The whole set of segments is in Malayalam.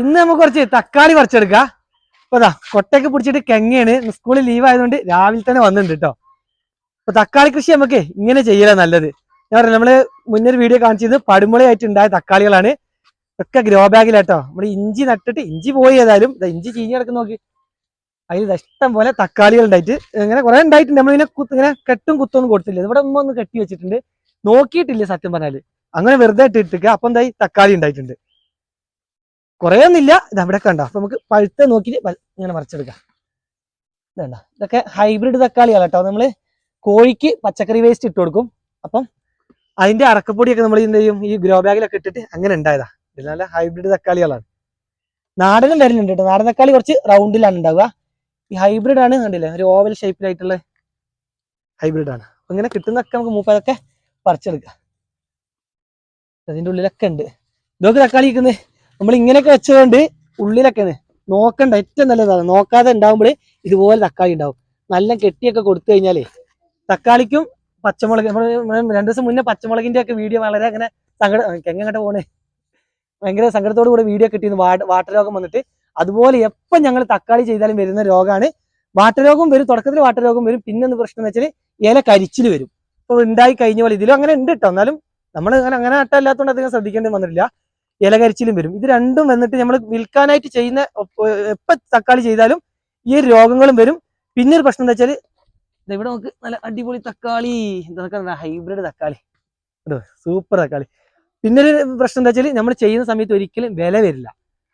ഇന്ന് നമുക്ക് കുറച്ച് തക്കാളി പറിച്ചെടുക്കാം. അപ്പൊ അതാ കൊട്ടയൊക്കെ പിടിച്ചിട്ട് കെങ്ങയാണ്. സ്കൂളിൽ ലീവ് ആയതുകൊണ്ട് രാവിലെ തന്നെ വന്നിട്ടുണ്ട് കേട്ടോ അപ്പൊ തക്കാളി കൃഷി നമുക്ക് ഇങ്ങനെ ചെയ്യലാ നല്ലത്. ഞാൻ പറയാം നമ്മൾ മുന്നൊരു വീഡിയോ കാണിച്ചത് പടുമുളയായിട്ട് ഉണ്ടായ തക്കാളികളാണ്. ഒക്കെ ഗ്രോ ബാഗിലാട്ടോ നമ്മുടെ ഇഞ്ചി നട്ടിട്ട് ഇഞ്ചി പോയി ഏതായാലും ഇഞ്ചി ചീഞ്ഞ് കിടക്കുന്ന നോക്കി. അതിൽ ഇഷ്ടം പോലെ തക്കാളികൾ ഉണ്ടായിട്ട് ഇങ്ങനെ കുറെ ഉണ്ടായിട്ടുണ്ട്. നമ്മളിങ്ങനെ ഇങ്ങനെ കെട്ടും കുത്തൊന്നും കൊടുത്തില്ല. ഇവിടെ ഉമ്മ ഒന്ന് കെട്ടി വെച്ചിട്ടുണ്ട്. നോക്കിയിട്ടില്ല സത്യം പറഞ്ഞാൽ. അങ്ങനെ വെറുതെ ഇട്ടിട്ട് അപ്പൊ എന്തായി തക്കാളി ഉണ്ടായിട്ടുണ്ട്. കുറേ ഒന്നുമില്ല ഇത് അവിടെ കണ്ടോ? അപ്പൊ നമുക്ക് പഴുത്ത നോക്കിയിട്ട് ഇങ്ങനെ മറിച്ചെടുക്കാം. ഇതണ്ട? ഇതൊക്കെ ഹൈബ്രിഡ് തക്കാളിയാണ് കേട്ടോ. നമ്മൾ കോഴിക്ക് പച്ചക്കറി വേസ്റ്റ് ഇട്ട് കൊടുക്കും. അപ്പം അതിന്റെ അറക്കപ്പൊടിയൊക്കെ നമ്മൾ എന്ത് ചെയ്യും? ഈ ഗ്രോ ബാഗിലൊക്കെ ഇട്ടിട്ട് അങ്ങനെ ഉണ്ടായതാ. ഇത് നല്ല ഹൈബ്രിഡ് തക്കാളികളാണ്. നാടനും വരുന്നുണ്ട് കേട്ടോ. നാടൻ തക്കാളി കുറച്ച് റൗണ്ടിലാണ് ഉണ്ടാവുക. ഈ ഹൈബ്രിഡ് ആണ് കണ്ടില്ലേ? ഒരു ഓവൽ ഷേപ്പിലായിട്ടുള്ള ഹൈബ്രിഡ് ആണ്. അപ്പൊ ഇങ്ങനെ കിട്ടുന്നൊക്കെ നമുക്ക് മൂപ്പതൊക്കെ പറിച്ചെടുക്കാം. അതിന്റെ ഉള്ളിലൊക്കെ ഉണ്ട്. ഇതൊക്കെ തക്കാളി നിൽക്കുന്നത് നമ്മൾ ഇങ്ങനെയൊക്കെ വെച്ചതുകൊണ്ട് ഉള്ളിലൊക്കെ നോക്കണ്ട ഏറ്റവും നല്ലതാണ് നോക്കാതെ ഉണ്ടാവുമ്പോൾ ഇതുപോലെ തക്കാളി ഉണ്ടാവും. നല്ല കെട്ടിയൊക്കെ കൊടുത്തു കഴിഞ്ഞാലേ തക്കാളിക്കും പച്ചമുളക് നമ്മൾ രണ്ടു ദിവസം മുന്നേ പച്ചമുളകിന്റെ ഒക്കെ വീഡിയോ വളരെ അങ്ങനെ സങ്കട എങ്ങോട്ട് പോണേ? ഭയങ്കര സങ്കടത്തോടു കൂടെ വീഡിയോ കിട്ടിയിരുന്നു വാട്ട വാട്ടരോഗം വന്നിട്ട്. അതുപോലെ എപ്പം ഞങ്ങൾ തക്കാളി ചെയ്താലും വരുന്ന രോഗമാണ് വാട്ടരോഗം വരും തുടക്കത്തിൽ വാട്ടരോഗം വരും. പിന്നെ ഒന്ന് പ്രശ്നം എന്ന് വെച്ചാൽ ഇല കരിച്ചിൽ വരും. ഇപ്പോൾ ഉണ്ടായി കഴിഞ്ഞ പോലെ ഇതിലും അങ്ങനെ ഉണ്ട് കേട്ടോ എന്നാലും നമ്മൾ അങ്ങനെ അങ്ങനെ നട്ടല്ലാത്തതുകൊണ്ട് അധികം ശ്രദ്ധിക്കേണ്ടി വന്നിട്ടില്ല. ഇല കരിച്ചിലും വരും. ഇത് രണ്ടും വന്നിട്ട് നമ്മൾ വിൽക്കാനായിട്ട് ചെയ്യുന്ന എപ്പോ തക്കാളി ചെയ്താലും ഈ രോഗങ്ങളും വരും. പിന്നെ ഒരു പ്രശ്നം എന്താ വെച്ചാൽ ഇവിടെ നമുക്ക് നല്ല അടിപൊളി തക്കാളി. എന്താ ഹൈബ്രിഡ് തക്കാളി. സൂപ്പർ തക്കാളി. പിന്നെ ഒരു പ്രശ്നം എന്താ വെച്ചാൽ നമ്മൾ ചെയ്യുന്ന സമയത്ത് ഒരിക്കലും വില വരില്ല.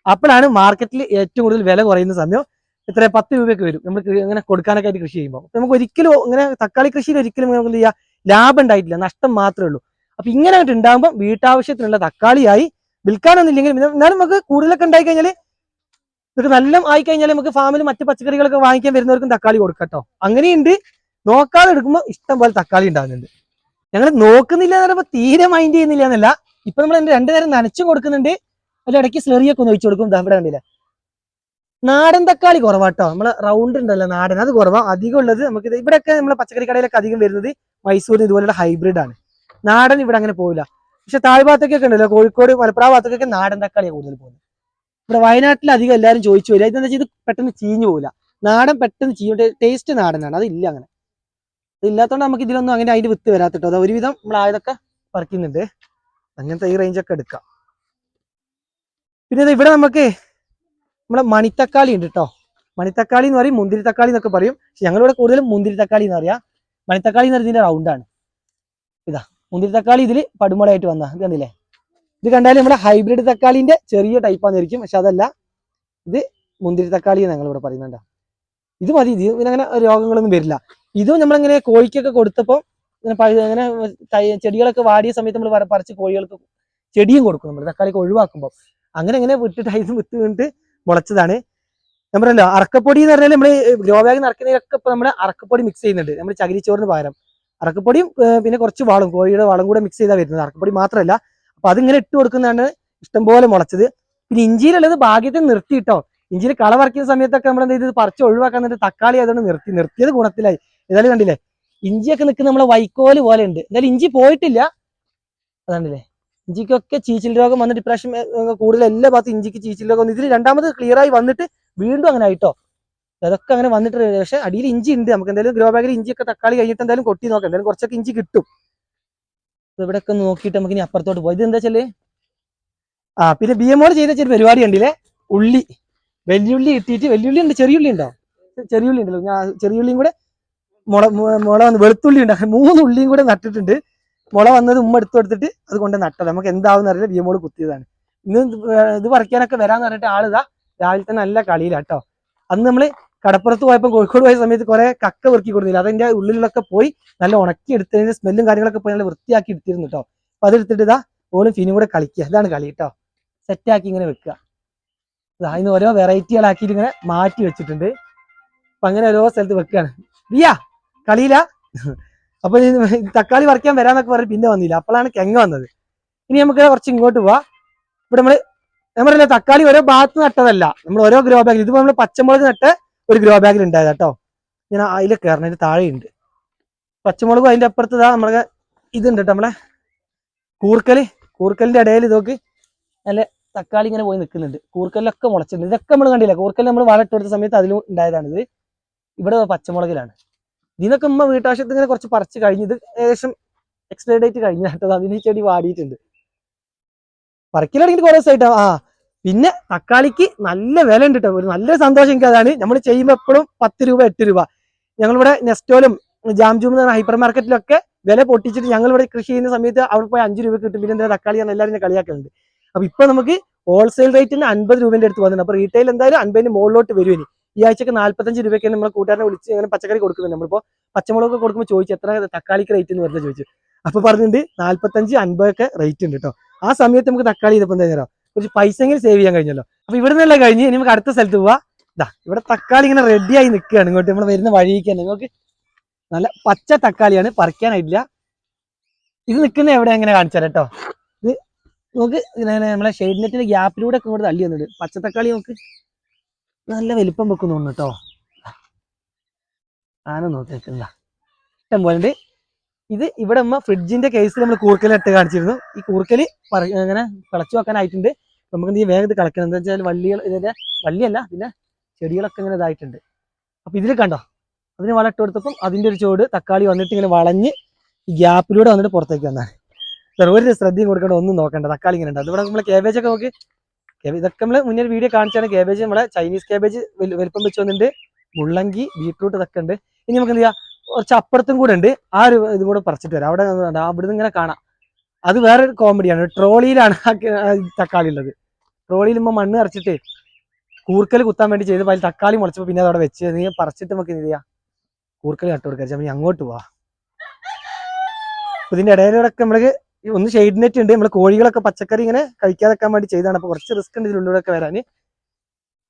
അപ്പോഴാണ് മാർക്കറ്റിൽ ഏറ്റവും കൂടുതൽ വില കുറയുന്ന സമയം ഇത്ര പത്ത് രൂപയൊക്കെ വരും. നമ്മൾ ഇങ്ങനെ കൊടുക്കാനൊക്കെ ആയിട്ട് കൃഷി ചെയ്യുമ്പോൾ നമുക്ക് ഒരിക്കലും ഇങ്ങനെ തക്കാളി കൃഷിയിൽ ഒരിക്കലും നമുക്ക് എന്ത് ചെയ്യാം? ലാഭം ഉണ്ടായിട്ടില്ല. നഷ്ടം മാത്രമേ ഉള്ളൂ. അപ്പൊ ഇങ്ങനെ ഉണ്ടാകുമ്പോൾ വീട്ടാവശ്യത്തിനുള്ള തക്കാളിയായി വിൽക്കാനൊന്നുമില്ലെങ്കിൽ പിന്നെ എന്നാലും നമുക്ക് കൂടുതലൊക്കെ ഉണ്ടായി കഴിഞ്ഞാൽ ഇതൊക്കെ നല്ല ആയി കഴിഞ്ഞാൽ നമുക്ക് ഫാമിൽ മറ്റു പച്ചക്കറികളൊക്കെ വാങ്ങിക്കാൻ വരുന്നവർക്കും തക്കാളി കൊടുക്കട്ടോ അങ്ങനെയുണ്ട്. നോക്കാതെ എടുക്കുമ്പോൾ ഇഷ്ടം പോലെ തക്കാളി ഉണ്ടാകുന്നുണ്ട് ഞങ്ങൾ നോക്കുന്നില്ല എന്ന് പറയുമ്പോൾ തീരെ മൈൻഡ് ചെയ്യുന്നില്ല എന്നല്ല. ഇപ്പൊ നമ്മൾ എന്റെ രണ്ടു നേരം നനച്ചും കൊടുക്കുന്നുണ്ട്. അതിൽ ഇടയ്ക്ക് സ്ലെറിയൊക്കെ ഒന്ന് ഒഴിച്ചു കൊടുക്കും. ഇവിടെ കണ്ടില്ല? നാടൻ തക്കാളി കുറവാട്ടോ നമ്മളെ റൗണ്ട് ഉണ്ടല്ലോ നാടൻ. അത് കുറവാ. അധികം ഉള്ളത് നമുക്ക് ഇവിടെയൊക്കെ നമ്മളെ പച്ചക്കറി കടയിലൊക്കെ അധികം വരുന്നത് മൈസൂരിന് ഇതുപോലുള്ള ഹൈബ്രിഡ് ആണ്. നാടൻ ഇവിടെ അങ്ങനെ പോവില്ല. പക്ഷെ താഴ്ഭാഗത്തൊക്കെ ഉണ്ടല്ലോ. കോഴിക്കോട് മലപ്പുറം ഭാഗത്തൊക്കെ നാടൻ തക്കാളിയാണ് കൂടുതൽ പോകുന്നത്. ഇവിടെ വയനാട്ടിൽ അധികം എല്ലാവരും ചോദിച്ചു വരിക ഇതെന്താ വെച്ചാൽ ഇത് പെട്ടെന്ന് ചീഞ്ഞു പോകില്ല നാടൻ പെട്ടെന്ന് ചീഞ്ഞു ടേസ്റ്റ് നാടനാണ് അതില്ല അങ്ങനെ. അതില്ലാത്തതുകൊണ്ട് നമുക്ക് ഇതിലൊന്നും അങ്ങനെ അതിന്റെ വിത്ത് വരാത്തിട്ടോ. അത് ഒരുവിധം നമ്മൾ ആയതൊക്കെ പറിക്കുന്നുണ്ട്. അങ്ങനത്തെ ഈ റേഞ്ച് ഒക്കെ എടുക്കാം. പിന്നെ ഇവിടെ നമുക്ക് നമ്മളെ മണിത്തക്കാളി ഉണ്ട് കേട്ടോ മണിത്തക്കാളി എന്ന് പറയും മുന്തിരി തക്കാളി എന്നൊക്കെ പറയും. ഞങ്ങളിവിടെ കൂടുതലും മുന്തിരി തക്കാളി എന്ന് പറയാം. മണിത്തക്കാളി എന്ന് പറയുന്നതിന്റെ റൗണ്ടാണ് ഇതാ. മുന്തിരി തക്കാളി ഇതിൽ പടുമുളയായിട്ട് വന്ന. ഇത് കണ്ടില്ലേ? ഇത് കണ്ടാലും നമ്മുടെ ഹൈബ്രിഡ് തക്കാളിന്റെ ചെറിയ ടൈപ്പാന്നിരിക്കും പക്ഷെ അതല്ല ഇത് മുന്തിരി തക്കാളി ഞങ്ങൾ ഇവിടെ പറയുന്നുണ്ട് ഇത് മതി. ഇത് ഇതിനങ്ങനെ രോഗങ്ങളൊന്നും വരില്ല. ഇതും നമ്മളിങ്ങനെ കോഴിക്കൊക്കെ കൊടുത്തപ്പോൾ ഇങ്ങനെ ചെടികളൊക്കെ വാടിയ സമയത്ത് നമ്മൾ പറിച്ച് കോഴികൾക്ക് ചെടിയും കൊടുക്കും നമ്മൾ തക്കാളിക്ക് ഒഴിവാക്കുമ്പോൾ അങ്ങനെ അങ്ങനെ വിട്ടിട്ട് അതിന് വിത്ത് വീണിട്ട് മുളച്ചതാണ്. നമ്മളല്ലോ അറക്കപ്പൊടി എന്ന് പറഞ്ഞാൽ നമ്മൾ ഗ്രോ ബാഗ് നിറക്കുന്നതിലൊക്കെ ഇപ്പൊ നമ്മൾ അറക്കപ്പൊടി മിക്സ് ചെയ്യുന്നുണ്ട്. നമ്മൾ ചകിരിച്ചോറിന് പകരം. അറക്കപ്പൊടിയും പിന്നെ കുറച്ച് വളം കോഴിയുടെ വളം കൂടെ മിക്സ് ചെയ്താൽ വരുന്നത്. അറക്കപ്പൊടി മാത്രമല്ല അപ്പൊ അതിങ്ങനെ ഇട്ട് കൊടുക്കുന്നതാണ് ഇഷ്ടംപോലെ മുളച്ചത്. പിന്നെ ഇഞ്ചിയിലുള്ളത് ഭാഗ്യത്തിൽ നിർത്തിയിട്ടോ ഇഞ്ചിയിൽ കള പറിക്കുന്ന സമയത്തൊക്കെ നമ്മൾ എന്ത് ചെയ്ത്? പറിച്ച് ഒഴിവാക്കാൻ എന്നിട്ട് തക്കാളി അതുകൊണ്ട് നിർത്തി നിർത്തിയത് ഗുണത്തിലായി. ഏതായാലും കണ്ടില്ലേ? ഇഞ്ചിയൊക്കെ നിൽക്കുന്ന നമ്മളെ വൈക്കോൽ പോലെ ഉണ്ട്. എന്തായാലും ഇഞ്ചി പോയിട്ടില്ല. അതാണല്ലേ ഇഞ്ചിക്കൊക്കെ ചീച്ചിൽ രോഗം വന്നിട്ട് ഇപ്രാവശ്യം കൂടുതൽ എല്ലാ ഭാഗത്തും ഇഞ്ചിക്ക് ചീച്ചിൽ രോഗം ഇതിൽ രണ്ടാമത് ക്ലിയർ ആയി വന്നിട്ട് വീണ്ടും അങ്ങനെ ആയിട്ടോ അതൊക്കെ അങ്ങനെ വന്നിട്ടുണ്ട്. പക്ഷെ അടിയിൽ ഇഞ്ചി ഉണ്ട്. നമുക്ക് എന്തായാലും ഗ്രോ ബാഗിൽ ഇഞ്ചിയൊക്കെ തക്കാളി കഴിഞ്ഞിട്ട് എന്തായാലും കൊട്ടി നോക്കാം. എന്തായാലും കുറച്ചൊക്കെ ഇഞ്ചി കിട്ടും. ഇവിടെ ഒക്കെ നോക്കിയിട്ട് നമുക്ക് ഇനി അപ്പുറത്തോട്ട് പോയി ഇത് എന്താ വെച്ചാൽ? ആ പിന്നെ ബി എം ഓട് ചെയ്ത ചെറിയ പരിപാടി ഉണ്ടല്ലേ ഉള്ളി. വെല്ലുള്ളി ഇട്ടിട്ട് വെല്ലുള്ളി ഉണ്ട്. ചെറിയുള്ളി ഉണ്ടോ? ചെറിയുള്ളി ഉണ്ടല്ലോ. ഞാൻ ചെറിയുള്ളിയും കൂടെ മുള മുള വന്ന് വെളുത്തുള്ളി ഉണ്ട്. മൂന്ന് ഉള്ളിയും കൂടെ നട്ടിട്ടുണ്ട്. മുള വന്നത് ഉമ്മ എടുത്തു എടുത്തിട്ട് അത് കൊണ്ട് നട്ടത്. നമുക്ക് എന്താവും അറിയില്ല. ബി എം കുത്തിയതാണ്. ഇന്ന് ഇത് പറിക്കാനൊക്കെ വരാന്ന് പറഞ്ഞിട്ട് ആളിതാ. രാവിലെ തന്നെ നല്ല കളിയിലാട്ടോ അന്ന് നമ്മൾ കടപ്പുറത്ത് പോയപ്പോൾ കോഴിക്കോട് പോയ സമയത്ത് കുറെ കക്ക വെറുക്കി കൊടുത്തില്ല അതിന്റെ ഉള്ളിലൊക്കെ പോയി നല്ല ഉണക്കി എടുത്തതിന്റെ സ്മെല്ലും കാര്യങ്ങളൊക്കെ പോയി നല്ല വൃത്തിയാക്കി എടുത്തിരുന്നു കേട്ടോ അപ്പൊ അതെടുത്തിട്ട് ഇതാ ഓളും ഫിനും കൂടെ കളിക്കുക ഇതാണ് കളി കേട്ടോ സെറ്റാക്കി ഇങ്ങനെ വെക്കുക ഇതാ അതിന് ഓരോ വെറൈറ്റികളാക്കിയിട്ട് ഇങ്ങനെ മാറ്റി വെച്ചിട്ടുണ്ട്. അപ്പൊ അങ്ങനെ ഓരോ സ്ഥലത്ത് വെക്കുകയാണ് വിയാ കളിയില്ല അപ്പൊ തക്കാളി പറിക്കാൻ വരാന്നൊക്കെ പറഞ്ഞ് പിന്നെ വന്നില്ല. അപ്പോഴാണ് കെങ്ങ വന്നത്. ഇനി നമുക്ക് കുറച്ച് ഇങ്ങോട്ട് പോവാ. ഇവിടെ നമ്മൾ ഞാൻ തക്കാളി ഓരോ ഭാഗത്ത് നട്ടതല്ല. നമ്മൾ ഓരോ ഗ്രോ ബാഗിൽ ഇതിപ്പോ നമ്മൾ പച്ചമുളക് നട്ട് ഒരു ഗ്രോ ബാഗിൽ ഉണ്ടായത് കേട്ടോ ഞാൻ അതിൽ കയറണ താഴെ താഴെയുണ്ട്. പച്ചമുളകും അതിന്റെ അപ്പുറത്ത് നമ്മളെ ഇതുണ്ട് കേട്ടോ നമ്മളെ കൂർക്കൽ. കൂർക്കലിന്റെ ഇടയിൽ ഇതൊക്കെ നല്ല തക്കാളി ഇങ്ങനെ പോയി നിൽക്കുന്നുണ്ട്. കൂർക്കലിലൊക്കെ മുളച്ചിട്ടുണ്ട്. ഇതൊക്കെ നമ്മൾ കണ്ടില്ല? കൂർക്കൽ നമ്മൾ വളം ഇട്ട് കൊടുത്ത സമയത്ത് അതിലും ഉണ്ടായതാണിത് ഇവിടെ പച്ചമുളകിലാണ്. ഇതിനൊക്കെ ഉമ്മ വീട്ടാവശ്യത്തിന് ഇങ്ങനെ കുറച്ച് പറിച്ച് കഴിഞ്ഞ് ഇത് ഏകദേശം എക്സ്പയർ ഡേറ്റ് കഴിഞ്ഞ കേട്ടോ അതിന് ചെടി വാടിയിട്ടുണ്ട്. പറിക്കലാണെങ്കിൽ കുറേ ദിവസമായിട്ടാ ആ പിന്നെ തക്കാളിക്ക് നല്ല വില ഉണ്ട് കേട്ടോ ഒരു നല്ലൊരു സന്തോഷം എനിക്ക് അതാണ്. നമ്മൾ ചെയ്യുമ്പോൾ എപ്പോഴും പത്ത് രൂപ എട്ട് രൂപ. ഞങ്ങളിവിടെ നെസ്റ്റോലും ജാംജൂം എന്ന ഹൈപ്പർ മാർക്കറ്റിലൊക്കെ വില പൊട്ടിച്ചിട്ട് ഞങ്ങൾ ഇവിടെ കൃഷി ചെയ്യുന്ന സമയത്ത് അവിടെ പോയി അഞ്ച് രൂപ കിട്ടും. പിന്നെ എന്താ തക്കാളി ഞാൻ എല്ലാവരും കളിയാക്കുന്നുണ്ട് അപ്പൊ ഇപ്പൊ നമുക്ക് ഹോൾസെയിൽ റേറ്റിന് അൻപത് രൂപന്റെ അടുത്ത് വന്നിട്ടുണ്ട്. അപ്പൊ റീറ്റെയിൽ എന്തായാലും അൻപതിന് മുകളിലോട്ട് വരും ഇനി. ഈ ആഴ്ചക്ക് നാല്പത്തഞ്ച് രൂപയ്ക്ക് നമ്മളെ കൂട്ടുകാരനെ വിളിച്ച് അങ്ങനെ പച്ചക്കറി കൊടുക്കുന്നുണ്ട് നമ്മളിപ്പോ പച്ചമുളക് കൊടുക്കുമ്പോൾ ചോദിച്ചു എത്ര തക്കാളിക്ക് റേറ്റ് എന്ന്? പറഞ്ഞാൽ ചോദിച്ചു. അപ്പൊ പറഞ്ഞിട്ടുണ്ട് നാല്പത്തഞ്ച് അൻപതൊക്കെ റേറ്റ് ഉണ്ട് കേട്ടോ ആ സമയത്ത് നമുക്ക് തക്കാളി ഇതിപ്പോ എന്താ തരാം കുറച്ച് പൈസ എങ്കിലും സേവ് ചെയ്യാൻ കഴിഞ്ഞല്ലോ. അപ്പൊ ഇവിടെ നിന്നല്ല കഴിഞ്ഞ് ഇനി നമുക്ക് അടുത്ത സ്ഥലത്ത് പോവാ. ഇതാ ഇവിടെ തക്കാളി ഇങ്ങനെ റെഡി ആയി നിൽക്കുകയാണ് ഇങ്ങോട്ട് നമ്മൾ വരുന്ന വഴിക്ക് നിങ്ങൾക്ക് നല്ല പച്ച തക്കാളിയാണ്. പറിക്കാനായിട്ടില്ല. ഇത് നിൽക്കുന്ന എവിടെ? അങ്ങനെ കാണിച്ചാൽ കേട്ടോ ഇത് നമുക്ക് നമ്മളെ ഷെയ്ഡ് നെറ്റിന്റെ ഗ്യാപ്പിലൂടെ ഒക്കെ ഇങ്ങോട്ട് തള്ളി വന്നിട്ട് പച്ച തക്കാളി നോക്ക്. നല്ല വലിപ്പം വെക്കുന്നു കേട്ടോ ആന നോക്കി. ഇഷ്ടം പോലെ ഇത് ഇവിടെ ഉമ്മ ഫ്രിഡ്ജിന്റെ കേസിൽ നമ്മൾ കൂർക്കലിട്ട് കാണിച്ചിരുന്നു. ഈ കൂർക്കൽ ഇങ്ങനെ കളച്ചു വെക്കാനായിട്ടുണ്ട്. നമുക്ക് നീ വേഗത്തിൽ വേഗം കളക്കണം. എന്താ വെച്ചാൽ വള്ളികൾ ഇതിന്റെ വള്ളിയല്ല പിന്നെ ചെടികളൊക്കെ ഇങ്ങനെ ഇതായിട്ടുണ്ട്. അപ്പൊ ഇതിൽ കണ്ടോ? അതിന് വളം ഇട്ട് കൊടുത്തപ്പം അതിന്റെ ഒരു ചോട് തക്കാളി വന്നിട്ട് ഇങ്ങനെ വളഞ്ഞ് ഈ ഗ്യാപ്പിലൂടെ വന്നിട്ട് പുറത്തേക്ക് വന്നാണ് ഒരു ശ്രദ്ധയും കൊടുക്കേണ്ട ഒന്നും നോക്കണ്ട. തക്കാളി ഇങ്ങനെ ഉണ്ട് അതുപോലെ നമ്മൾ കേബേജ് ഒക്കെ നോക്കി. ഇതൊക്കെ നമ്മൾ മുന്നേ ഒരു വീഡിയോ കാണിച്ചാണ് കേബേജ് നമ്മളെ ചൈനീസ് കേബേജ് വലുപ്പം വെച്ച് വന്നിട്ടുണ്ട് മുള്ളങ്കി ബീട്രൂട്ട് ഇതൊക്കെ ഉണ്ട് ഇനി നമുക്ക് എന്ത് ചെയ്യാം? കുറച്ച് അപ്പുറത്തും കൂടെ ഉണ്ട് ആ ഒരു ഇതും കൂടെ പറിച്ചിട്ട് വരാം. അവിടെ നിന്ന് അവിടുന്ന് ഇങ്ങനെ കാണാം. അത് വേറൊരു കോമഡിയാണ് ട്രോളിയിലാണ് തക്കാളി ഉള്ളത്. ട്രോളിയിൽ ഇമ്മ മണ്ണ് അരച്ചിട്ട് കൂർക്കൽ കുത്താൻ വേണ്ടി ചെയ്ത് അതിൽ തക്കാളി മുളച്ചപ്പോൾ പിന്നെ അതവിടെ വെച്ച് നീ പറിച്ചിട്ട് നമുക്ക് എന്ത് ചെയ്യാം? കൂർക്കൽ കട്ട് കൊടുക്കാം. നീ അങ്ങോട്ട് പോവാ. ഇതിന്റെ ഇടയിലൂടെയൊക്കെ ഈ ഒന്ന് ഷെയ്ഡ് നെറ്റ് ഉണ്ട്. നമ്മൾ കോഴികളൊക്കെ പച്ചക്കറി ഇങ്ങനെ കഴിക്കാതെക്കാൻ വേണ്ടി ചെയ്താണ് അപ്പൊ കുറച്ച് റിസ്ക് ഉണ്ട് ഇതിനുള്ളിലൂടെ ഒക്കെ വരാൻ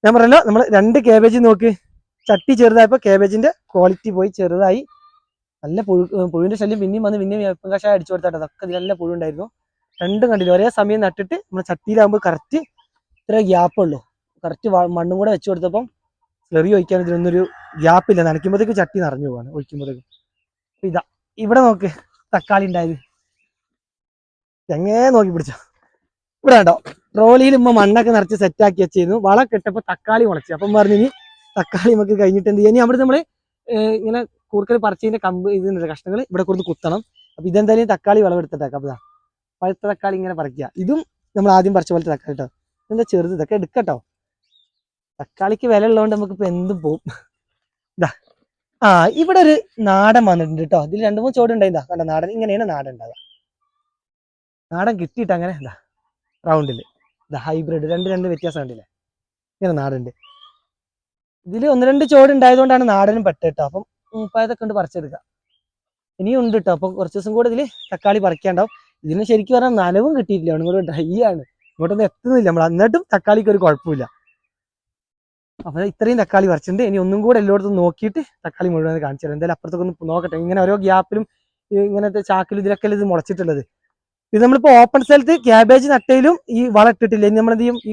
ഞാൻ പറഞ്ഞല്ലോ നമ്മൾ രണ്ട് കേബേജ് നോക്ക്. ചട്ടി ചെറുതായപ്പോൾ കേബേജിന്റെ ക്വാളിറ്റി പോയി ചെറുതായി. നല്ല പുഴു പുഴുവിന്റെ ശല്യം പിന്നെയും വന്ന് പിന്നെയും വേപ്പം കഷായം അടിച്ചു കൊടുത്താട്ടെ. അതൊക്കെ ഇതിൽ നല്ല പുഴു ഉണ്ടായിരുന്നു രണ്ടും കണ്ടില്ല. ഒരേ സമയം നട്ടിട്ട് നമ്മൾ ചട്ടിയിലാകുമ്പോൾ കറക്റ്റ് ഇത്ര ഗ്യാപ്പ് ഉള്ളു. കറക്റ്റ് മണ്ണും കൂടെ വെച്ച് കൊടുത്തപ്പം സ്ലെറി ഒഴിക്കാൻ ഇതിനൊന്നൊരു ഗ്യാപ്പില്ല നനയ്ക്കുമ്പോഴത്തേക്ക് ചട്ടി നിറഞ്ഞു പോവാണ് ഒഴിക്കുമ്പോഴത്തേക്കും അപ്പൊ ഇതാ ഇവിടെ നോക്ക് തക്കാളി ഉണ്ടായത്. എങ്ങനെ നോക്കി പിടിച്ച. ഇവിടെ കണ്ടോ ട്രോളിയിൽ ഉമ്മ മണ്ണൊക്കെ നിറച്ച് സെറ്റാക്കി വെച്ചിരുന്നു. വളം കിട്ടപ്പോ തക്കാളി മുളച്ചു. അപ്പം പറഞ്ഞു ഇനി തക്കാളി നമുക്ക് കഴിഞ്ഞിട്ട് എന്ത് ചെയ്യാൻ അവിടെ നമ്മൾ ഇങ്ങനെ കൂർക്കൽ പറിച്ചതിന്റെ കമ്പ് ഇതിന്റെ കഷ്ണങ്ങൾ ഇവിടെ കൊടുത്ത് കുത്തണം. അപ്പൊ ഇതെന്തായാലും തക്കാളി വിളവെടുത്തിട്ടേക്കാം. അപ്പൊ ദാ പഴുത്ത തക്കാളി ഇങ്ങനെ പറിക്കുക. ഇതും നമ്മൾ ആദ്യം പറിച്ച പോലത്തെ തക്കാളി കേട്ടോ എന്താ ചെറുത്? ഇതൊക്കെ എടുക്കട്ടോ. തക്കാളിക്ക് വില ഉള്ളതുകൊണ്ട് നമുക്ക് ഇപ്പൊ എന്തും പോവും. ഇതാ ആ ഇവിടെ ഒരു നാടൻ വന്നിട്ടുണ്ട് കേട്ടോ ഇതിൽ രണ്ടു മൂന്ന് ചോട് ഉണ്ടായിന്താ കണ്ട? നാടൻ ഇങ്ങനെയാണ് നാടൻ ഉണ്ടാവുക. നാടൻ കിട്ടിയിട്ട് അങ്ങനെ എന്താ റൗണ്ടിൽ ഇതാ ഹൈബ്രിഡ് രണ്ട് രണ്ട് വ്യത്യാസം ഉണ്ടല്ലേ ഇങ്ങനെ നാടുണ്ട് ഇതിൽ ഒന്ന് രണ്ട് ചോട് ഉണ്ടായതുകൊണ്ടാണ് നാടനും പെട്ട കേട്ടോ അപ്പം മുപ്പായതൊക്കെ ഉണ്ട് പറിച്ചെടുക്കാം. ഇനിയും ഉണ്ട് കേട്ടോ അപ്പൊ കുറച്ച് ദിവസം കൂടെ ഇതിൽ തക്കാളി പറിക്കാണ്ടാവും. ഇതിന് ശരിക്കും പറഞ്ഞാൽ നനവും കിട്ടിയിട്ടില്ല. ഇങ്ങോട്ട് ഡ്രൈ ആണ്. ഇങ്ങോട്ടൊന്നും എത്തുന്നില്ല. നമ്മൾ എന്നിട്ടും തക്കാളിക്ക് ഒരു കുഴപ്പമില്ല. അപ്പൊ ഇത്രയും തക്കാളി പറിച്ചിട്ടുണ്ട്. ഇനി ഒന്നും കൂടെ എല്ലായിടത്തും നോക്കിയിട്ട് തക്കാളി മുഴുവൻ കാണിച്ചു തരാം. എന്തായാലും അപ്പുറത്തൊക്കെ ഒന്ന് നോക്കട്ടെ. ഇങ്ങനെ ഓരോ ഗ്യാപ്പിലും ഇങ്ങനത്തെ ചാക്കിലും ഇതിലൊക്കെ ഇത് മുളച്ചിട്ടുള്ളത്. ഇത് നമ്മളിപ്പോ ഓപ്പൺ സ്ഥലത്ത് ക്യാബേജ് നട്ടയിലും ഈ വളം ഇട്ടിട്ടില്ല. ഇനി നമ്മൾ എന്ത് ചെയ്യും? ഈ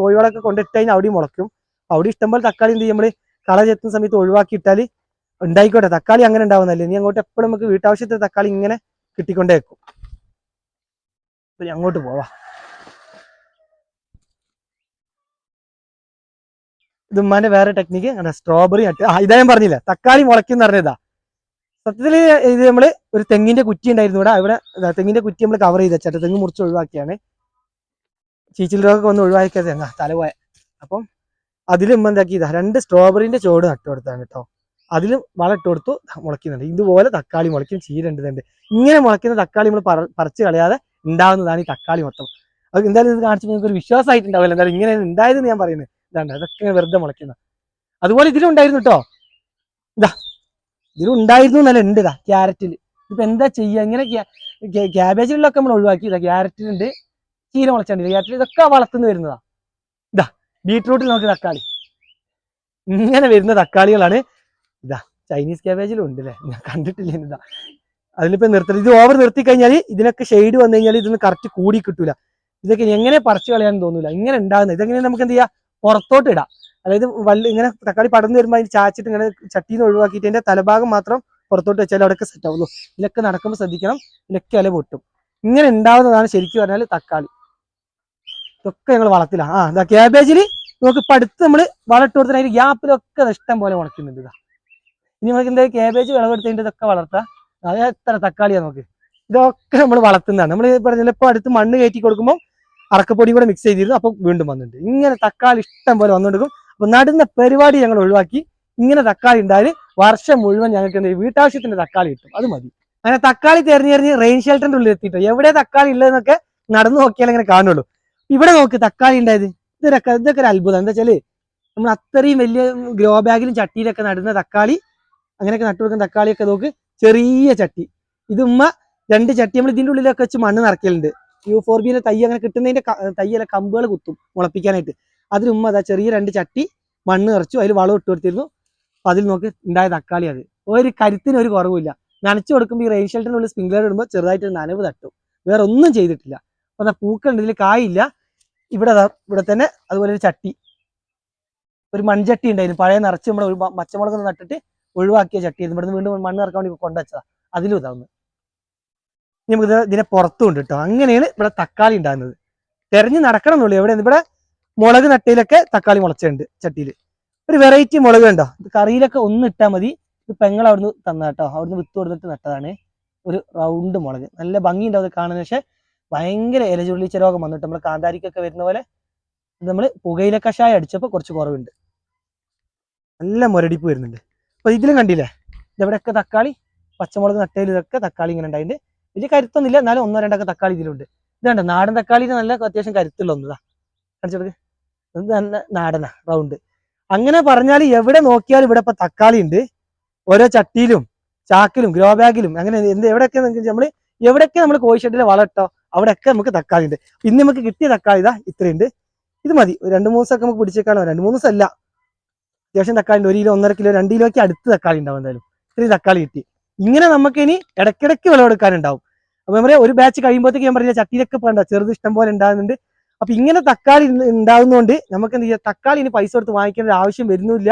കോഴിവളമൊക്കെ കൊണ്ടിട്ട് കഴിഞ്ഞാൽ അവിടെയും മുളയ്ക്കും. അവിടെ ഇഷ്ടംപോലെ തക്കാളി എന്ത് ചെയ്യും? നമ്മൾ കള ചെത്തുന്ന സമയത്ത് ഒഴിവാക്കി ഇട്ടാൽ ഉണ്ടായിക്കോട്ടെ. തക്കാളി അങ്ങനെ ഉണ്ടാവുന്നല്ലേ ഇനി അങ്ങോട്ട് എപ്പോഴും നമുക്ക് വീട്ടാവശ്യത്തെ തക്കാളി ഇങ്ങനെ കിട്ടിക്കൊണ്ടേ വെക്കും അപ്പൊ അങ്ങോട്ട് പോവാ. ഇത് ഉമ്മാന്റെ വേറെ ടെക്നിക്ക് സ്ട്രോബെറി നട്ട്. ആ ഇതാ ഞാൻ പറഞ്ഞില്ല. തക്കാളി മുളയ്ക്കും പറഞ്ഞതാ. സത്യത്തിൽ ഇത് നമ്മൾ ഒരു തെങ്ങിന്റെ കുറ്റി ഉണ്ടായിരുന്നു ഇവിടെ. ഇവിടെ തെങ്ങിന്റെ കുറ്റി നമ്മൾ കവർ ചെയ്ത ചേട്ടാ തെങ്ങ് മുറിച്ച് ഒഴിവാക്കിയാണ്. ചീച്ചിൽ രോഗമൊക്കെ ഒന്ന് ഒഴിവാക്കിയത്. തല പോയ അപ്പം അതിലും എന്താക്കി രണ്ട് സ്ട്രോബെറിന്റെ ചോട് നട്ടു കൊടുത്താണ് കേട്ടോ. അതിലും വളം ഇട്ട് കൊടുത്തു മുളയ്ക്കുന്നുണ്ട്. ഇതുപോലെ തക്കാളി മുളയ്ക്കും ചീരണ്ടുന്നുണ്ട് ഇങ്ങനെ മുളയ്ക്കുന്ന തക്കാളി നമ്മൾ പറിച്ച് കളയാതെ ഉണ്ടാവുന്നതാണ് ഈ തക്കാളി മൊത്തം. അത് എന്തായാലും ഇത് കാണിച്ചപ്പോൾ നിങ്ങൾക്ക് ഒരു വിശ്വാസമായിട്ടുണ്ടാവില്ല എന്തായാലും ഇങ്ങനെ ഉണ്ടായതെന്ന് ഞാൻ പറയുന്നത്. ഇതാണ് അതൊക്കെ വെറുതെ മുളയ്ക്കുന്ന. അതുപോലെ ഇതിലും ഉണ്ടായിരുന്നു കേട്ടോ ഇതാ ഇതിലും ഉണ്ടായിരുന്നു നല്ല ഉണ്ട് ഇതാ ക്യാരറ്റിൽ. ഇപ്പൊ എന്താ ചെയ്യുക? ഇങ്ങനെ ക്യാബേജിലൊക്കെ നമ്മൾ ഒഴിവാക്കി. ഇതാ ക്യാരറ്റിലുണ്ട്. ചീര മുളച്ചുണ്ട് ക്യാരറ്റിൽ ഇതൊക്കെ വളർത്തുന്നു വരുന്നതാ. ഇതാ ബീട്രൂട്ടിൽ നമുക്ക് തക്കാളി. ഇങ്ങനെ വരുന്ന തക്കാളികളാണ് ഇതാ ചൈനീസ് ക്യാബേജിലും ഉണ്ട് അല്ലേ ഞാൻ കണ്ടിട്ടില്ല ഇതാ. അതിലിപ്പോ നിർത്തണം ഇത് ഓവർ നിർത്തി കഴിഞ്ഞാൽ ഇതിനൊക്കെ ഷെയ്ഡ് വന്നു കഴിഞ്ഞാൽ ഇതൊന്നും കറക്റ്റ് കൂടി കിട്ടൂല. ഇതൊക്കെ എങ്ങനെ പറിച്ചു കളയാന്ന് തോന്നൂല. ഇങ്ങനെ ഉണ്ടാകുന്നത് ഇതെങ്ങനെ നമുക്ക് എന്ത് ചെയ്യാം? പുറത്തോട്ട് ഇടാം. അതായത് വല്ല ഇങ്ങനെ തക്കാളി പടർന്നു വരുമ്പോൾ അതിന് ചാച്ചിട്ട് ഇങ്ങനെ ചട്ടിന്ന് ഒഴിവാക്കിയിട്ട് അതിന്റെ തലഭാഗം മാത്രം പുറത്തോട്ട് വെച്ചാൽ അവിടെയൊക്കെ സെറ്റ് ആവുള്ളൂ. ഇതിലൊക്കെ നടക്കുമ്പോൾ ശ്രദ്ധിക്കണം. ഇതിലൊക്കെ ഇല പൊട്ടും. ഇങ്ങനെ ഉണ്ടാവുന്നതാണ് ശരിക്കും പറഞ്ഞാൽ തക്കാളി. ഇതൊക്കെ ഞങ്ങൾ വളത്തിലാണ്. ആ ക്യാബേജിൽ നമുക്ക് ഇപ്പൊ അടുത്ത് നമ്മൾ വളട്ട് അതിന് ഗ്യാപ്പിലൊക്കെ ഇഷ്ടം പോലെ ഉണക്കുന്നുണ്ട് ഇതാ. ഇനി നമുക്ക് എന്താ കാബേജ് വിളവെടുത്തതിന്റെ ഇതൊക്കെ വളർത്താം. അത് എത്ര തക്കാളിയാ നമുക്ക്. ഇതൊക്കെ നമ്മൾ വളർത്തുന്നതാണ്. നമ്മൾ പറഞ്ഞാൽ ഇപ്പോൾ അടുത്ത് മണ്ണ് കയറ്റി കൊടുക്കുമ്പോൾ അറക്കപ്പൊടിയും കൂടെ മിക്സ് ചെയ്തിരുന്നു. അപ്പോൾ വീണ്ടും വന്നിട്ടുണ്ട്. ഇങ്ങനെ തക്കാളി ഇഷ്ടം പോലെ വന്നുകൊടുക്കും അപ്പോൾ നടുന്ന പരിപാടി ഞങ്ങൾ ഒഴിവാക്കി. ഇങ്ങനെ തക്കാളി ഉണ്ടായാൽ വർഷം മുഴുവൻ ഞങ്ങൾക്ക് വീട്ടാവശ്യത്തിന്റെ തക്കാളി കിട്ടും. അത് മതി. അങ്ങനെ തക്കാളി തെരഞ്ഞെറിഞ്ഞ് റെയിൻ ഷെൽട്ടറിന്റെ ഉള്ളിൽ എത്തിയിട്ടോ? എവിടെ തക്കാളി ഉള്ളതെന്നൊക്കെ നടന്നു നോക്കിയാൽ ഇങ്ങനെ കാണുള്ളൂ. ഇവിടെ നോക്ക് തക്കാളി ഉണ്ടായത് ഇതൊക്കെ ഇതൊക്കെ ഒരു അത്ഭുതം. എന്താ വെച്ചാൽ നമ്മൾ അത്രയും വലിയ ഗ്രോ ബാഗിലും ചട്ടിയിലൊക്കെ നടുന്ന തക്കാളി അങ്ങനെയൊക്കെ നട്ടു കൊടുക്കുന്ന തക്കാളിയൊക്കെ നോക്ക് ചെറിയ ചട്ടി. ഇത് ഉമ്മ രണ്ട് ചട്ടി നമ്മൾ ഇതിന്റെ ഉള്ളിലൊക്കെ വെച്ച് മണ്ണ് നിറക്കലുണ്ട് യു ഫോർ ബിയിലെ തൈ അങ്ങനെ കിട്ടുന്നതിന്റെ ക- തൈയിലെ കമ്പുകൾ കുത്തും മുളപ്പിക്കാനായിട്ട്. അതിന് ഉമ്മ അതാ ചെറിയ രണ്ട് ചട്ടി മണ്ണ് നിറച്ചു അതിൽ വളം ഇട്ട് കൊടുത്തിരുന്നു. അപ്പൊ അതിൽ നോക്ക് ഉണ്ടായ തക്കാളി അത്. ഒരു കരുത്തിന് ഒരു കുറവില്ല നനച്ചു കൊടുക്കുമ്പോൾ ഈ റെയിൻ ഷെൽട്ടറിനുള്ളിൽ സ്പ്രിംഗ്ലർ ഇടുമ്പോൾ ചെറുതായിട്ട് നനവ് തട്ടും. വേറെ ഒന്നും ചെയ്തിട്ടില്ല. അപ്പൊ അതാ പൂക്കളുണ്ട് ഇതിൽ കായില്ല. ഇവിടെ ഇവിടെ തന്നെ അതുപോലെ ഒരു ചട്ടി. ഒരു മൺചട്ടി ഉണ്ടായിരുന്നു. പഴയ നിറച്ച് നമ്മൾ ഒരു മച്ചമുളക് നട്ടിട്ട് ഒഴിവാക്കിയ ചട്ടി ഇവിടുന്ന് വീണ്ടും മണ്ണ് ഇറക്കാൻ വേണ്ടി കൊണ്ടുവച്ചതാ അതിലും ഇതാവുന്നു നമുക്ക് ഇതിനെ പുറത്തുണ്ട് കേട്ടോ. അങ്ങനെയാണ് ഇവിടെ തക്കാളി ഉണ്ടാകുന്നത്. തെരഞ്ഞു നടക്കണം എന്നുള്ളൂ. എവിടെ ഇവിടെ മുളക് നട്ടയിലൊക്കെ തക്കാളി മുളച്ചുണ്ട് ചട്ടിയിൽ ഒരു വെറൈറ്റി മുളക് ഉണ്ടോ ഇത് കറിയിലൊക്കെ ഒന്ന് ഇട്ടാൽ മതി. ഇത് പെങ്ങൾ അവിടുന്ന് തന്ന കേട്ടോ. അവിടുന്ന് വിത്ത് കൊടുത്തിട്ട് നട്ടതാണ്. ഒരു റൗണ്ട് മുളക്. നല്ല ഭംഗി ഉണ്ടാവും കാണുന്നത് പക്ഷെ ഭയങ്കര ഇലചുള്ളിച്ച രോഗം വന്നിട്ട് നമ്മൾ കാന്താരിക്കൊക്കെ വരുന്ന പോലെ നമ്മൾ പുകയില കഷായം അടിച്ചപ്പോൾ കുറച്ച് കുറവുണ്ട്. നല്ല മുരടിപ്പ് വരുന്നുണ്ട്. അപ്പൊ ഇതിലും കണ്ടില്ലേ? ഇതെവിടെയൊക്കെ തക്കാളി? പച്ചമുളക് നട്ടയിൽ ഇതൊക്കെ തക്കാളി ഇങ്ങനെ ഉണ്ടായിട്ടുണ്ട് വലിയ കരുത്തൊന്നുമില്ല എന്നാലും ഒന്നോ രണ്ടൊക്കെ തക്കാളി ഇതിലുണ്ട്. ഇതുണ്ട് നാടൻ തക്കാളി നല്ല അത്യാവശ്യം കരുത്തുള്ള ഒന്നതാ. കാണിച്ചെടുക്ക് ഇത് നല്ല നാടനാ റൗണ്ട്. അങ്ങനെ പറഞ്ഞാൽ എവിടെ നോക്കിയാലും ഇവിടെ ഇപ്പൊ തക്കാളി ഉണ്ട്. ഓരോ ചട്ടിയിലും ചാക്കിലും ഗ്രോ ബാഗിലും അങ്ങനെ എന്ത് എവിടെയൊക്കെ നമ്മൾ എവിടെയൊക്കെ നമ്മൾ കോഴി ഷെഡിൽ വളട്ടോ അവിടെയൊക്കെ നമുക്ക് തക്കാളി ഉണ്ട്. ഇന്ന് നമുക്ക് കിട്ടിയ തക്കാളി ഇതാ ഇത്രയുണ്ട്. ഇത് മതി. രണ്ട് മൂന്ന് ദിവസമൊക്കെ നമുക്ക് പിടിച്ചേക്കാണോ രണ്ട് മൂന്ന് ദിവസം അല്ല അത്യാവശ്യം തക്കാളി ഒരു കിലോ ഒന്നര കിലോ രണ്ട് കിലോയ്ക്ക് അടുത്ത് തക്കാളി ഉണ്ടാവും എന്തായാലും. ഇത്രയും തക്കാളി കിട്ടി. ഇങ്ങനെ നമുക്ക് ഇനി ഇടയ്ക്കിടയ്ക്ക് വിളവെടുക്കാനുണ്ടാവും. അപ്പൊ നമ്മുടെ ഒരു ബാച്ച് കഴിയുമ്പോഴത്തേക്ക് ഞാൻ പറഞ്ഞ ചട്ടിയിലൊക്കെ പോകണ്ട. ചെറുത് ഇഷ്ടം പോലെ ഉണ്ടാകുന്നുണ്ട്. അപ്പൊ ഇങ്ങനെ തക്കാളി ഉണ്ടാകുന്നതുകൊണ്ട് നമുക്ക് എന്ത് ചെയ്യാം? തക്കാളി ഇനി പൈസ കൊടുത്ത് വാങ്ങിക്കേണ്ട ആവശ്യം വരുന്നില്ല.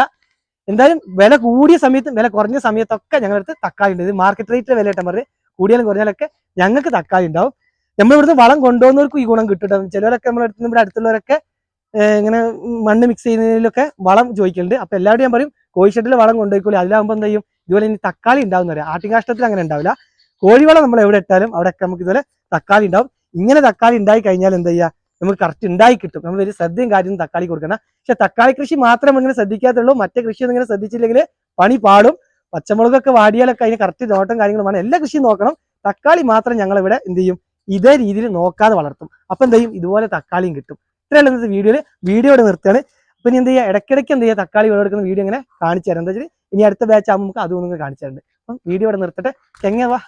എന്തായാലും വില കൂടിയ സമയത്തും വില കുറഞ്ഞ സമയത്തൊക്കെ ഞങ്ങളുടെ അടുത്ത് തക്കാളി ഉണ്ട്. ഇത് മാർക്കറ്റ് റേറ്റിലെ വില ഇട്ടാൽ പറഞ്ഞ് കൂടിയാലും കുറഞ്ഞാലൊക്കെ ഞങ്ങൾക്ക് തക്കാളി ഉണ്ടാവും. നമ്മളിവിടുന്ന് വളം കൊണ്ടുപോകുന്നവർക്കും ഈ ഗുണം കിട്ടും ചിലവരൊക്കെ അടുത്ത് ഇവിടെ അടുത്തുള്ളവരൊക്കെ ഇങ്ങനെ മണ്ണ് മിക്സ് ചെയ്യുന്നതിലൊക്കെ വളം ചോദിക്കലുണ്ട്. അപ്പൊ എല്ലാവരും ഞാൻ പറയും കോഴി ഷെഡിൽ വളം കൊണ്ടുപോയിക്കോളി. അതിലാകുമ്പോൾ എന്തെയ്യും ഇതുപോലെ ഇനി തക്കാളി ഉണ്ടാവും പറയാം. ആട്ടിൻകാഷ്ടത്തിൽ അങ്ങനെ ഉണ്ടാവില്ല. കോഴിവളം നമ്മൾ എവിടെ ഇട്ടാലും അവിടെയൊക്കെ നമുക്ക് ഇതുപോലെ തക്കാളി ഉണ്ടാവും. ഇങ്ങനെ തക്കാളി ഉണ്ടായി കഴിഞ്ഞാൽ എന്ത് ചെയ്യുക? നമുക്ക് കറക്റ്റ് ഉണ്ടായി കിട്ടും. നമ്മൾ ഒരു ശ്രദ്ധയും കാര്യവും തക്കാളി കൊടുക്കണം. പക്ഷെ തക്കാളി കൃഷി മാത്രം ഇങ്ങനെ ശ്രദ്ധിക്കാത്തുള്ളൂ മറ്റേ കൃഷി ഒന്നും ഇങ്ങനെ ശ്രദ്ധിച്ചില്ലെങ്കിൽ പണി പാടും. പച്ചമുളകൊക്കെ വാടിയാലൊക്കെ അതിന് കറക്റ്റ് നോട്ടം കാര്യങ്ങളും വേണം. എല്ലാ കൃഷിയും നോക്കണം. തക്കാളി മാത്രം ഞങ്ങൾ ഇവിടെ എന്ത് ചെയ്യും? ഇതേ രീതിയിൽ നോക്കാതെ വളർത്തും. അപ്പൊ എന്ത് ചെയ്യും? ഇതുപോലെ തക്കാളിയും കിട്ടും. ഇത്രയല്ല ഇന്നത്തെ വീഡിയോയിൽ വീഡിയോ ഇവിടെ നിർത്തുകയാണ്. അപ്പൊ ഇനി എന്ത് ചെയ്യുക ഇടയ്ക്കിടയ്ക്ക് എന്ത് ചെയ്യുക തക്കാളി വിളവെടുക്കുന്ന വീഡിയോ ഇങ്ങനെ കാണിച്ചു തരാം. എന്താ വെച്ചാൽ ഇനി അടുത്ത ബാച്ച് ആകുമ്പോൾ നമുക്ക് അതും നിങ്ങൾ കാണിച്ചു തരുന്നുണ്ട് അപ്പം വീഡിയോ ഇവിടെ നിർത്തട്ടെ തെങ്ങ വാ.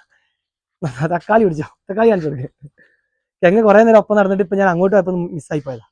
തക്കാളി പിടിച്ചോ. തക്കാളി കാണിച്ചു കൊടുക്കുക തെങ്ങ് കുറെ നേരം ഒപ്പം നടന്നിട്ട് ഇപ്പൊ ഞാൻ അങ്ങോട്ട് പോയപ്പോൾ മിസ്സായി പോയതാ.